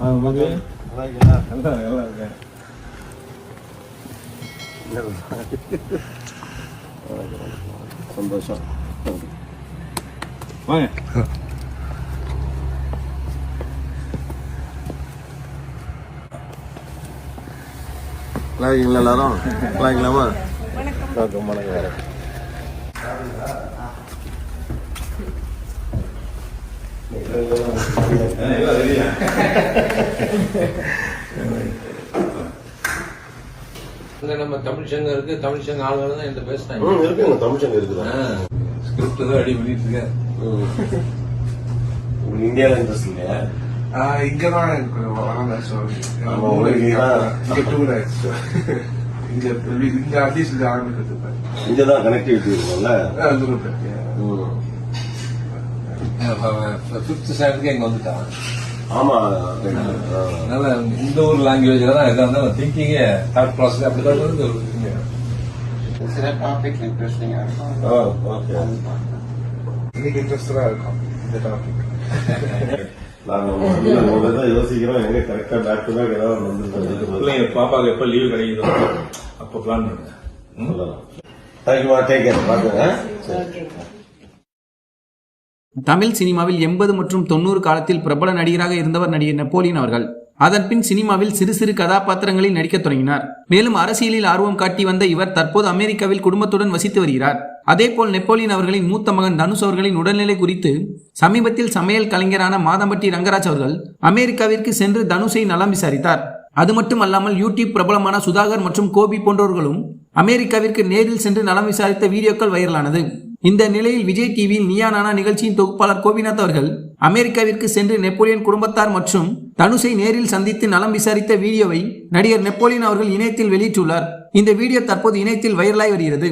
மகே நல்லா நல்லா இருக்கேன் சந்தோஷம். வாங்க. நல்லா இருக்கீங்களா எல்லாரும்? நல்லா இருக்கலாமா வணக்கம் வணக்கம் இங்க நம்ம தமிழ் சங்கம் இருக்கு தமிழ் சங்க ஆளுநர் தான் என்கிட்ட பேசினாங்க. இருக்குங்க தமிழ்ச்சங்க இருக்குதா? ஸ்கிரிப்ட் தான் ரெடி பண்ணிட்டு இருக்கேன். இந்தியாவில் இன்ட்ரெஸ்ட் இல்லையா? ஆஹ் இங்கதான் எனக்கு இதான். இங்க இங்க இங்க அட்லீஸ்ட் இது ஆரம்பிக்கிறது இங்கே தான் கனெக்டிவிட்டி இருக்கும்ல. ஃபிஃப்த் ஸ்டாண்டர்டுக்கு இங்க வந்துட்டான். ஆமா. அதனால இந்த ஊர் லாங்குவேஜ்ல தான் எதா இருந்தாலும் திங்கிங்க தாட் ப்ராசஸ் அப்படிதான் வந்து இருக்குங்க. சில டாபிக் இன்ட்ரெஸ்டிங்கா இருக்கும். ஆ, ஓகே இன்னைக்கு இன்ட்ரெஸ்டடா இருக்கும் இந்த டாபிக் நாங்க ஒரு யோசிக்கிறோம். எங்க கரெக்டா பேக் டு பேக் ஏதாவது வந்துருக்கு பிள்ளைங்க பாப்பாவுக்கு எப்போ லீவு கிடைக்குதோ அப்போ பிளான் பண்ணுங்க. ம்? தேங்க்யூமா டேக் கேர் பாத்துங்க சரி. தமிழ் சினிமாவில் எண்பது மற்றும் தொண்ணூறு காலத்தில் பிரபல நடிகராக இருந்தவர் நடிகர் நெப்போலியன் அவர்கள். அதன்பின் சினிமாவில் சிறு சிறு கதாபாத்திரங்களில் நடிக்கத் தொடங்கினார். மேலும் அரசியலில் ஆர்வம் காட்டி வந்த இவர் தற்போது அமெரிக்காவில் குடும்பத்துடன் வசித்து வருகிறார். அதேபோல் நெப்போலியன் அவர்களின் மூத்த மகன் தனுஷ் அவர்களின் உடல்நிலை குறித்து சமீபத்தில் சமையல் கலைஞரான மாதம்பட்டி ரங்கராஜ் அவர்கள் அமெரிக்காவிற்கு சென்று தனுஷை நலம் விசாரித்தார். அது மட்டுமல்லாமல் யூடியூப் பிரபலமான சுதாகர் மற்றும் கோபி போன்றவர்களும் அமெரிக்காவிற்கு நேரில் சென்று நலம் விசாரித்த வீடியோக்கள் வைரலானது. இந்த நிலையில் விஜய் டிவியில் நியா நானா நிகழ்ச்சியின் தொகுப்பாளர் கோபிநாத் அவர்கள் அமெரிக்காவிற்கு சென்று நெப்போலியன் குடும்பத்தார் மற்றும் தனுஷை நேரில் சந்தித்து நலம் விசாரித்த வீடியோவை நடிகர் நெப்போலியன் அவர்கள் இணையத்தில் வெளியிட்டுள்ளார். இந்த வீடியோ தற்போது இணையத்தில் வைரலாகி வருகிறது.